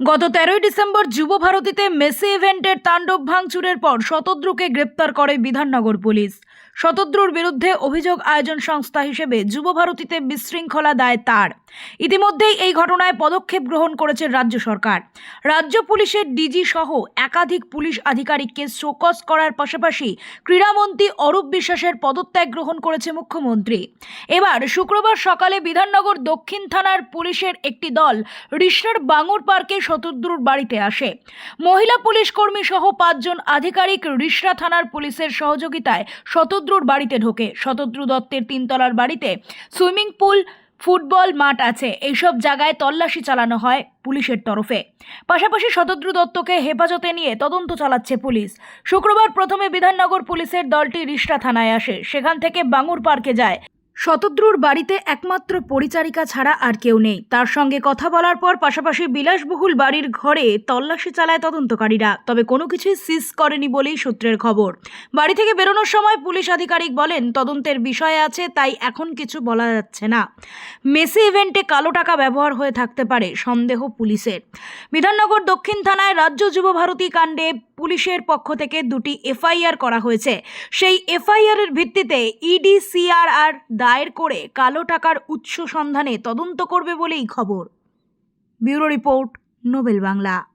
গত তেরোই ডিসেম্বর যুব ভারতীতে মেসি ইভেন্টের তাণ্ডব ভাঙচুরের পর শতদ্রুকে গ্রেপ্তার করে বিধাননগর পুলিশ। শতদ্রুর বিরুদ্ধে অভিযোগ আয়োজন সংস্থা হিসেবে যুব ভারতীতে বিশৃঙ্খলা দায় তার। ইতিমধ্যেই এই ঘটনায় পদক্ষেপ গ্রহণ করেছে রাজ্য সরকার। রাজ্য পুলিশের ডিজি সহ একাধিক পুলিশ আধিকারিককে শোকজ করার পাশাপাশি ক্রীড়ামন্ত্রী অরূপ বিশ্বাসের পদত্যাগ গ্রহণ করেছে মুখ্যমন্ত্রী। এবার শুক্রবার সকালে বিধাননগর দক্ষিণ থানার পুলিশের একটি দল রিষ্টার বাঙুর পার্কে শতদ্রুর বাড়িতে আসে। মহিলা পুলিশ কর্মী সহ পাঁচজন আধিকারিক রিষড়া থানার পুলিশের সহযোগিতায় শতদ্রুর বাড়িতে ঢোকে। শতদ্রু দত্তের তিনতলার বাড়িতে সুইমিং পুল, ফুটবল মাঠ আছে। এইসব জায়গায় তল্লাশি চালানো হয় পুলিশের তরফে। পাশাপাশি শতদ্রু দত্তকে হেফাজতে নিয়ে তদন্ত চালাচ্ছে পুলিশ। শুক্রবার প্রথমে বিধাননগর পুলিশের দলটি রিষ্টা থানায় আসে। সেখান থেকে বাঙুর পার্কে যায়। শতদ্রুর বাড়িতে একমাত্র পরিচারিকা ছাড়া আর কেউ নেই। তার সঙ্গে কথা বলার পর পাশাপাশি বিলাসবহুল বাড়ির ঘরে তল্লাশি চালায় তদন্তকারীরা, তবে কোনো কিছুই সিজ করেনি বলেই সূত্রের খবর। বাড়ি থেকে বেরোনোর সময় পুলিশ আধিকারিক বলেন, তদন্তের বিষয় আছে, তাই এখন কিছু বলা যাচ্ছে না। মেসি ইভেন্টে কালো টাকা ব্যবহার হয়ে থাকতে পারে, সন্দেহ পুলিশের। বিধাননগর দক্ষিণ থানায় রাজ্য যুব ভারতী কাণ্ডে পুলিশের পক্ষ থেকে দুটি এফআইআর করা হয়েছে। সেই এফআইআর এর ভিত্তিতে ইডি, সিআরআর দায়ের করে কালো টাকার উৎস সন্ধানে তদন্ত করবে বলেই খবর। Bureau report Nobel Bangla.